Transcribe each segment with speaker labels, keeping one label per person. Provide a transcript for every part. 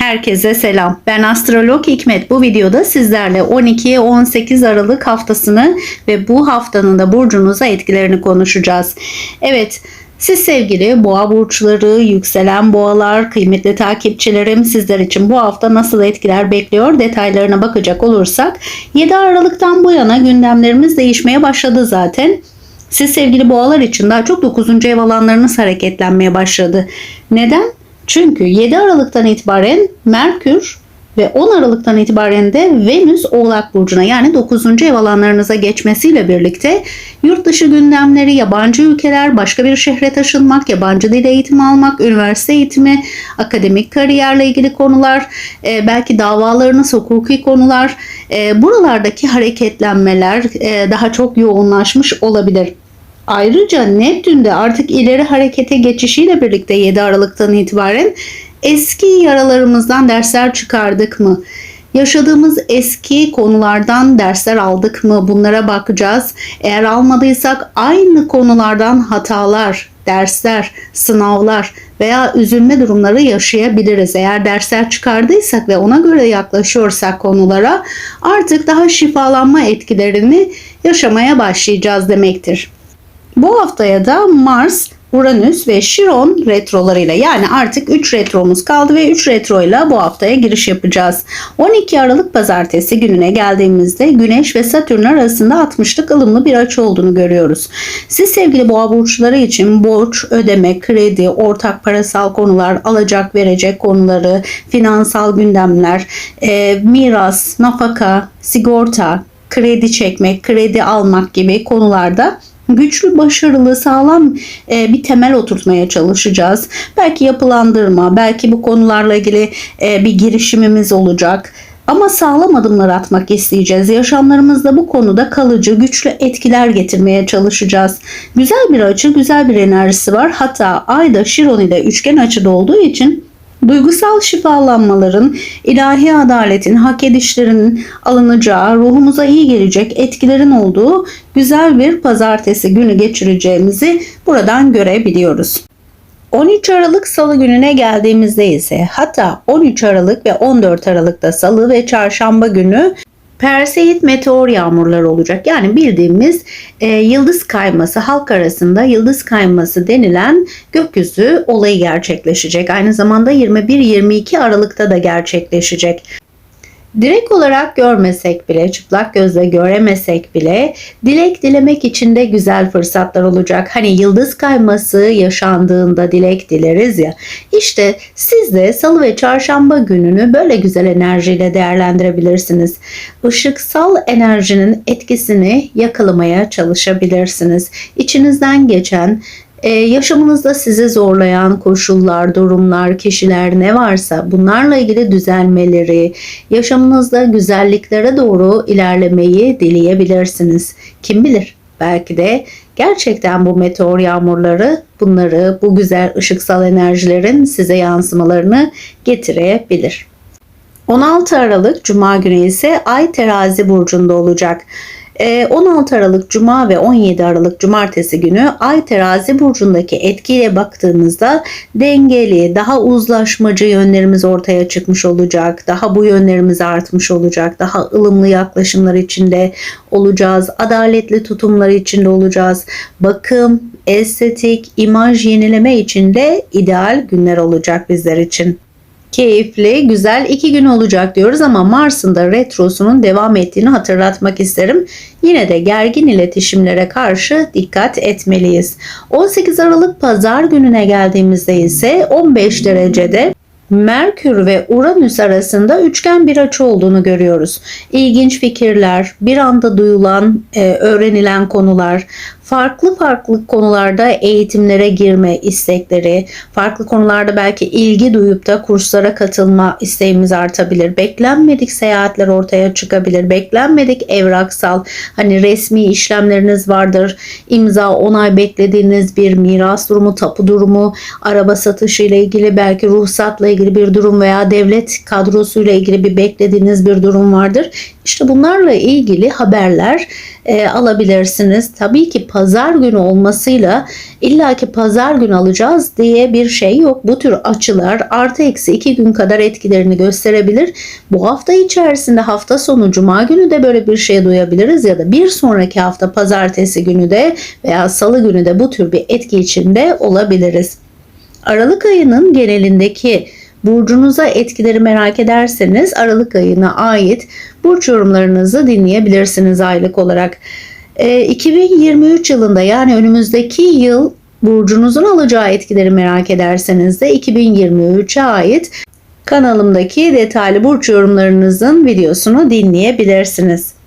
Speaker 1: Herkese selam. Ben astrolog Hikmet. Bu videoda sizlerle 12-18 Aralık haftasını ve bu haftanın da burcunuza etkilerini konuşacağız. Evet, siz sevgili boğa burçları, yükselen boğalar, kıymetli takipçilerim sizler için bu hafta nasıl etkiler bekliyor detaylarına bakacak olursak 7 Aralık'tan bu yana gündemlerimiz değişmeye başladı zaten. Siz sevgili boğalar için daha çok 9. ev alanlarınız hareketlenmeye başladı. Neden? Çünkü 7 Aralık'tan itibaren Merkür ve 10 Aralık'tan itibaren de Venüs Oğlak Burcu'na yani 9. ev alanlarınıza geçmesiyle birlikte yurt dışı gündemleri, yabancı ülkeler, başka bir şehre taşınmak, yabancı dil eğitimi almak, üniversite eğitimi, akademik kariyerle ilgili konular, e, belki davalarınız, hukuki konular, e, buralardaki hareketlenmeler e, daha çok yoğunlaşmış olabilir. Ayrıca Neptün de artık ileri harekete geçişiyle birlikte 7 Aralık'tan itibaren eski yaralarımızdan dersler çıkardık mı? Yaşadığımız eski konulardan dersler aldık mı? Bunlara bakacağız. Eğer almadıysak aynı konulardan hatalar, dersler, sınavlar veya üzülme durumları yaşayabiliriz. Eğer dersler çıkardıysak ve ona göre yaklaşıyorsak konulara artık daha şifalanma etkilerini yaşamaya başlayacağız demektir. Bu haftaya da Mars, Uranüs ve Şiron retrolarıyla yani artık 3 retromuz kaldı ve 3 retroyla bu haftaya giriş yapacağız. 12 Aralık pazartesi gününe geldiğimizde Güneş ve Satürn arasında 60'lık ılımlı bir açı olduğunu görüyoruz. Siz sevgili boğa burçları için borç, ödeme, kredi, ortak parasal konular, alacak verecek konuları, finansal gündemler, e, miras, nafaka, sigorta, kredi çekmek, kredi almak gibi konularda güçlü, başarılı, sağlam e, bir temel oturtmaya çalışacağız. Belki yapılandırma, belki bu konularla ilgili e, bir girişimimiz olacak. Ama sağlam adımlar atmak isteyeceğiz. Yaşamlarımızda bu konuda kalıcı, güçlü etkiler getirmeye çalışacağız. Güzel bir açı, güzel bir enerjisi var. Hatta Ayda Şiron ile üçgen açıda olduğu için Duygusal şifalanmaların, ilahi adaletin, hak edişlerinin alınacağı, ruhumuza iyi gelecek etkilerin olduğu güzel bir pazartesi günü geçireceğimizi buradan görebiliyoruz. 13 Aralık Salı gününe geldiğimizde ise hatta 13 Aralık ve 14 Aralık'ta Salı ve Çarşamba günü Perseid meteor yağmurları olacak. Yani bildiğimiz e, yıldız kayması halk arasında yıldız kayması denilen gökyüzü olayı gerçekleşecek. Aynı zamanda 21-22 Aralık'ta da gerçekleşecek direkt olarak görmesek bile, çıplak gözle göremesek bile dilek dilemek için de güzel fırsatlar olacak. Hani yıldız kayması yaşandığında dilek dileriz ya. İşte siz de salı ve çarşamba gününü böyle güzel enerjiyle değerlendirebilirsiniz. Işıksal enerjinin etkisini yakalamaya çalışabilirsiniz. İçinizden geçen ee, yaşamınızda sizi zorlayan koşullar, durumlar, kişiler ne varsa bunlarla ilgili düzelmeleri, yaşamınızda güzelliklere doğru ilerlemeyi dileyebilirsiniz. Kim bilir? Belki de gerçekten bu meteor yağmurları bunları, bu güzel ışıksal enerjilerin size yansımalarını getirebilir. 16 Aralık Cuma günü ise Ay terazi burcunda olacak. 16 ee, Aralık Cuma ve 17 Aralık Cumartesi günü Ay terazi burcundaki etkiye baktığımızda dengeli, daha uzlaşmacı yönlerimiz ortaya çıkmış olacak. Daha bu yönlerimiz artmış olacak. Daha ılımlı yaklaşımlar içinde olacağız. Adaletli tutumlar içinde olacağız. Bakım, estetik, imaj yenileme için de ideal günler olacak bizler için keyifli, güzel iki gün olacak diyoruz ama Mars'ın da retrosunun devam ettiğini hatırlatmak isterim. Yine de gergin iletişimlere karşı dikkat etmeliyiz. 18 Aralık pazar gününe geldiğimizde ise 15 derecede Merkür ve Uranüs arasında üçgen bir açı olduğunu görüyoruz. İlginç fikirler, bir anda duyulan, e, öğrenilen konular, farklı farklı konularda eğitimlere girme istekleri, farklı konularda belki ilgi duyup da kurslara katılma isteğimiz artabilir. Beklenmedik seyahatler ortaya çıkabilir. Beklenmedik evraksal hani resmi işlemleriniz vardır. İmza, onay beklediğiniz bir miras durumu, tapu durumu, araba satışı ile ilgili belki ruhsatla ilgili bir durum veya devlet kadrosuyla ilgili bir beklediğiniz bir durum vardır. İşte bunlarla ilgili haberler e, alabilirsiniz. Tabii ki pazar günü olmasıyla illaki pazar günü alacağız diye bir şey yok. Bu tür açılar artı eksi iki gün kadar etkilerini gösterebilir. Bu hafta içerisinde hafta sonu cuma günü de böyle bir şey duyabiliriz ya da bir sonraki hafta pazartesi günü de veya salı günü de bu tür bir etki içinde olabiliriz. Aralık ayının genelindeki burcunuza etkileri merak ederseniz Aralık ayına ait burç yorumlarınızı dinleyebilirsiniz aylık olarak. Ee, 2023 yılında yani önümüzdeki yıl burcunuzun alacağı etkileri merak ederseniz de 2023'e ait kanalımdaki detaylı burç yorumlarınızın videosunu dinleyebilirsiniz.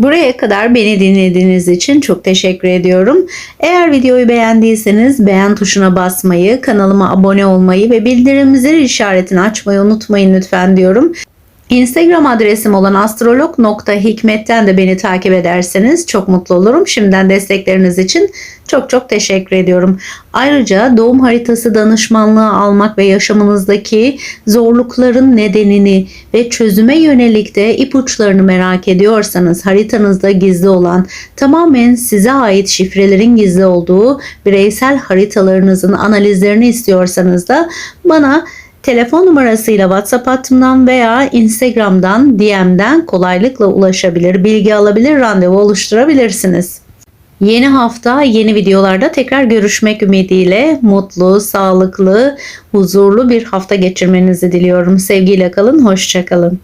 Speaker 1: Buraya kadar beni dinlediğiniz için çok teşekkür ediyorum. Eğer videoyu beğendiyseniz beğen tuşuna basmayı, kanalıma abone olmayı ve bildirim zil işaretini açmayı unutmayın lütfen diyorum. Instagram adresim olan astrolog.hikmet'ten de beni takip ederseniz çok mutlu olurum. Şimdiden destekleriniz için çok çok teşekkür ediyorum. Ayrıca doğum haritası danışmanlığı almak ve yaşamınızdaki zorlukların nedenini ve çözüme yönelik de ipuçlarını merak ediyorsanız haritanızda gizli olan tamamen size ait şifrelerin gizli olduğu bireysel haritalarınızın analizlerini istiyorsanız da bana telefon numarasıyla WhatsApp hattımdan veya Instagram'dan DM'den kolaylıkla ulaşabilir, bilgi alabilir, randevu oluşturabilirsiniz. Yeni hafta yeni videolarda tekrar görüşmek ümidiyle mutlu, sağlıklı, huzurlu bir hafta geçirmenizi diliyorum. Sevgiyle kalın, hoşçakalın.